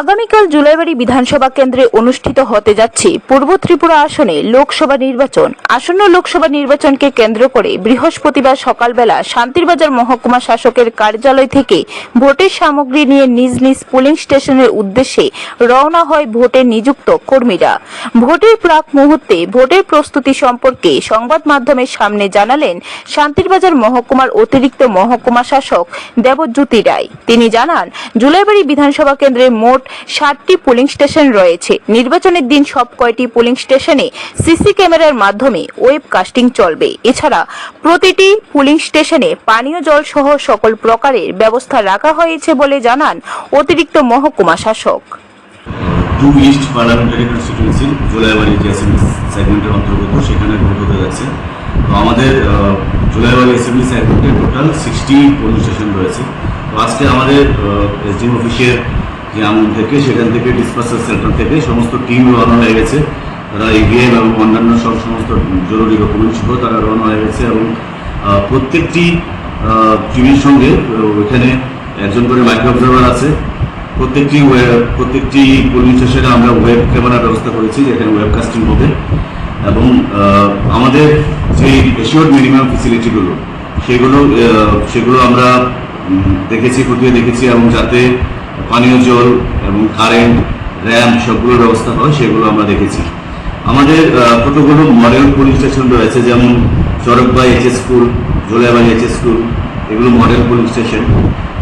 আগামীকাল জুলাইবাড়ি বিধানসভা কেন্দ্রে অনুষ্ঠিত হতে যাচ্ছে পূর্ব ত্রিপুরা আসনে লোকসভা নির্বাচন। আসন্ন লোকসভা নির্বাচনকে কেন্দ্র করে বৃহস্পতিবার সকালবেলা শান্তিরবাজার মহকুমা শাসকের কার্যালয় থেকে ভোটের সামগ্রী নিয়ে নিজ নিজ পোলিং স্টেশনের উদ্দেশ্যে রওনা হয় ভোটে নিযুক্ত কর্মীরা। ভোটের প্রাক মুহূর্তে ভোটের প্রস্তুতি সম্পর্কে সংবাদ মাধ্যমের সামনে জানালেন শান্তিরবাজার মহকুমার অতিরিক্ত মহকুমা শাসক দেবজ্যোতি রায়। তিনি জানান, জুলাইবাড়ি বিধানসভা কেন্দ্রে মোট ষাটটি পোলিং স্টেশন রয়েছে। নির্বাচনের দিন সব কয়টি পোলিং স্টেশনে সিসি ক্যামেরার মাধ্যমে ওয়েব কাস্টিং চলবে। এছাড়া প্রতিটি পোলিং স্টেশনে পানীয় জল সহ সকল প্রকারের ব্যবস্থা রাখা হয়েছে বলে জানান অতিরিক্ত মহকুমা শাসক। Two east parliamentary constituency Jolaibari যে অ্যাসেম্বলি সেগমেন্টের অন্তর্গত, সেখানে ভোট হতে যাচ্ছে। তো আমাদের জুলাইবাড়ি অ্যাসেম্বলি সেগমেন্টে টোটাল সিক্সটি পোলিং স্টেশন রয়েছে। তো আজকে আমাদের এসডিএম অফিসের আমল থেকে সেখান থেকে ডিসপাসার সেন্টার থেকে সমস্ত টিম রওনা হয়ে গেছে। তারা ইভিএম এবং অন্যান্য সব সমস্ত জরুরি ডকুমেন্ট ছিল তারা রওনা হয়ে গেছে এবং প্রত্যেকটি টিমের সঙ্গে ওইখানে একজন করে মাইক্রো অবজারভার আছে। প্রত্যেকটি প্রত্যেকটি পোলিং স্টেশনে আমরা ওয়েব ক্যামেরার ব্যবস্থা করেছি যেখানে ওয়েব কাস্টিং হবে। এবং আমাদের যে এশিওর মিনিমাম ফেসিলিটিগুলো সেগুলো সেগুলো আমরা দেখেছি, খতিয়ে দেখেছি এবং যাতে পানীয় জল এবং কারেন্ট র্যাম সবগুলোর ব্যবস্থা হয়, সেগুলো আমরা দেখেছি। আমাদের কতগুলো মডেল পুলিশ স্টেশন রয়েছে, যেমন Charakbai H school Jolaibari H school এগুলো মডেল পুলিশ স্টেশন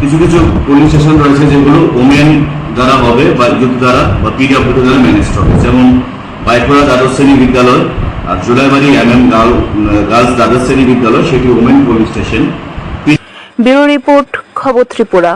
কিছু কিছু পুলিশ স্টেশন রয়েছে যেগুলো ওমেন দ্বারা হবে বা ইউথ দ্বারা বা পিডাব্লিউ দ্বারা ম্যানেজ হবে। যেমন বাইপুরা দ্বাদশ শ্রেণি বিদ্যালয় আর জুলাইবাড়ি এম এম গার্লস দ্বাদশ শ্রেণি বিদ্যালয়, সেটি women police station bureau report, খবর ত্রিপুরা।